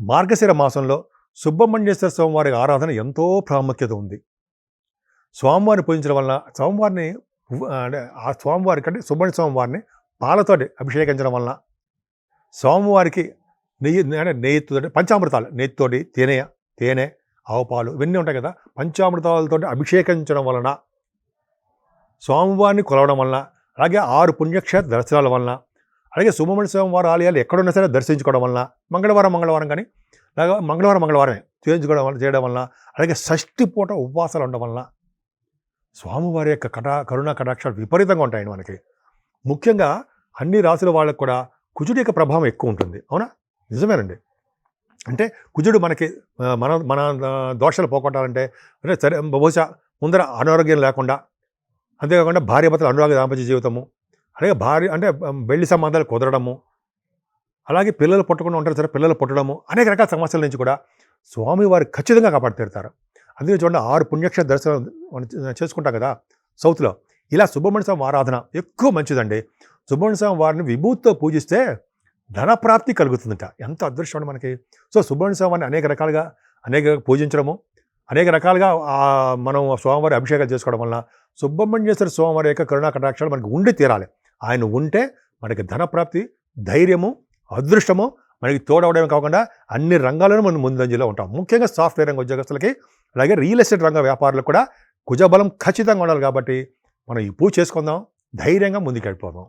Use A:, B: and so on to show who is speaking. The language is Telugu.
A: మార్గశిర మాసంలో సుబ్రహ్మణ్యేశ్వర స్వామివారి ఆరాధన ఎంతో ప్రాముఖ్యత ఉంది. స్వామివారిని పూజించడం వలన స్వామివారిని అంటే ఆ స్వామివారి కంటే సుబ్రహ్మణ్య స్వామివారిని పాలతోటి అభిషేకించడం వలన స్వామివారికి నెయ్యి అంటే నెయ్యితో పంచామృతాలు నెయ్యితోటి తేనె తేనె ఆవు పాలు ఇవన్నీ ఉంటాయి కదా పంచామృతాలతో అభిషేకించడం వలన స్వామివారిని కొలవడం వలన అలాగే ఆరు పుణ్యక్షేత్ర దర్శనాల వలన అలాగే సుబ్రహ్మణ్య స్వామివారి ఆలయాలు ఎక్కడున్నా సరే దర్శించుకోవడం వలన మంగళవారం మంగళవారం కానీ అలాగే మంగళవారం మంగళవారమే చేయించుకోవడం వల్ల చేయడం వలన అలాగే షష్ఠి పూట ఉపవాసాలు ఉండడం వలన స్వామివారి యొక్క కటా కరుణా కటాక్షాలు విపరీతంగా ఉంటాయండి మనకి. ముఖ్యంగా అన్ని రాసుల వాళ్ళకు కూడా కుజుడి యొక్క ప్రభావం ఎక్కువ ఉంటుంది. అవునా? నిజమేనండి. అంటే కుజుడు మనకి మన మన దోషాలు పోగొట్టాలంటే అంటే సరే బహుశా ముందర అనారోగ్యం లేకుండా అంతేకాకుండా భార్యాభర్తల అనురాగ దాంపత్య జీవితము అలాగే భార్య అంటే వెళ్ళి పెళ్ళి సంబంధాలు కుదరడము అలాగే పిల్లలు పుట్టకుండా ఉంటారు సరే పిల్లలు పుట్టడము అనేక రకాల సమస్యల నుంచి కూడా స్వామివారు ఖచ్చితంగా కాపాడుతీరుతారు అందుకే చూడండి ఆరు పుణ్యక్షేత్ర దర్శనం చేసుకుంటాం కదా సౌత్లో. ఇలా సుబ్రహ్మణ్య స్వామి ఆరాధన ఎక్కువ మంచిదండి. సుబ్రహ్మణ్య స్వామి వారిని విభూతితో పూజిస్తే ధనప్రాప్తి కలుగుతుందట. ఎంత అదృష్టం మనకి. సో సుబ్రహ్మణ్య స్వామి వారిని అనేక రకాలుగా అనేక పూజించడము అనేక రకాలుగా మనం స్వామివారి అభిషేకాలు చేసుకోవడం వలన సుబ్రహ్మణ్యేశ్వర స్వామివారి యొక్క కరుణా కటాక్షాలు మనకి ఉండి తీరాలి. ఆయన ఉంటే మనకి ధనప్రాప్తి ధైర్యము అదృష్టము మనకి తోడవడమే కాకుండా అన్ని రంగాలను మనం ముందంజలో ఉంటాం. ముఖ్యంగా సాఫ్ట్వేర్ రంగ ఉద్యోగస్తులకి అలాగే రియల్ ఎస్టేట్ రంగ వ్యాపారులకు కూడా కుజబలం ఖచ్చితంగా ఉండాలి కాబట్టి మనం ఈ పూజ చేసుకుందాం ధైర్యంగా ముందుకెళ్ళిపోదాం.